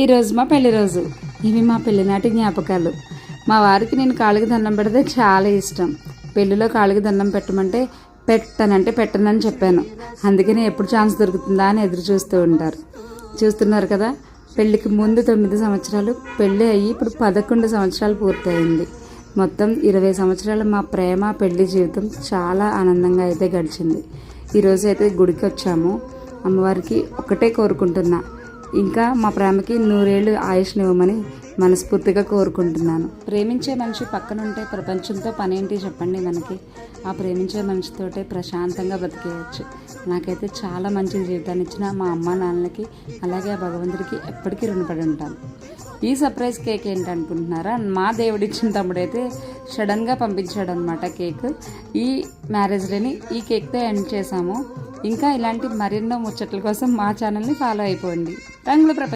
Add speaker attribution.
Speaker 1: ఈరోజు మా పెళ్ళి రోజు. ఇవి మా పెళ్ళినాటి జ్ఞాపకాలు. మా వారికి నేను కాళ్ళకి దండం పెడితే చాలా ఇష్టం. పెళ్ళిలో కాళ్ళకి దండం పెట్టమంటే పెట్టనంటే పెట్టనని చెప్పాను. అందుకని ఎప్పుడు ఛాన్స్ దొరుకుతుందా అని ఎదురు చూస్తూ ఉంటారు. చూస్తున్నారు కదా పెళ్ళికి ముందు తొమ్మిది సంవత్సరాలు పెళ్ళి అయ్యి ఇప్పుడు పదకొండు సంవత్సరాలు పూర్తయింది. మొత్తం ఇరవై సంవత్సరాల మా ప్రేమ పెళ్ళి జీవితం చాలా ఆనందంగా అయితే గడిచింది. ఈరోజు అయితే గుడికి వచ్చాము. అమ్మవారికి ఒకటే కోరుకుంటున్నా. ఇంకా మా ప్రేమకి నూరేళ్ళు ఆయుష్నివ్వమని మనస్ఫూర్తిగా కోరుకుంటున్నాను. ప్రేమించే మనిషి పక్కన ఉంటే ప్రపంచంతో పనేంటి చెప్పండి మనకి. ఆ ప్రేమించే మనిషితోటే ప్రశాంతంగా బతికేయచ్చు. నాకైతే చాలా మంచి జీవితాన్ని ఇచ్చిన మా అమ్మ నాన్నలకి అలాగే ఆ భగవంతుడికి ఎప్పటికీ రుణపడి ఉంటాను ఈ సర్ప్రైజ్ కేక్ ఏంటి అనుకుంటున్నారా మా దేవుడిచ్చిన తమ్ముడైతే సడన్గా పంపించాడు అనమాట కేక్. ఈ మ్యారేజ్ డేని ఈ కేక్తో ఎండ్ చేసాము ఇంకా ఇలాంటి మరెన్నో ముచ్చట్ల కోసం మా ఛానల్ని ఫాలో అయిపోండి. రంగుల ప్రపంచం.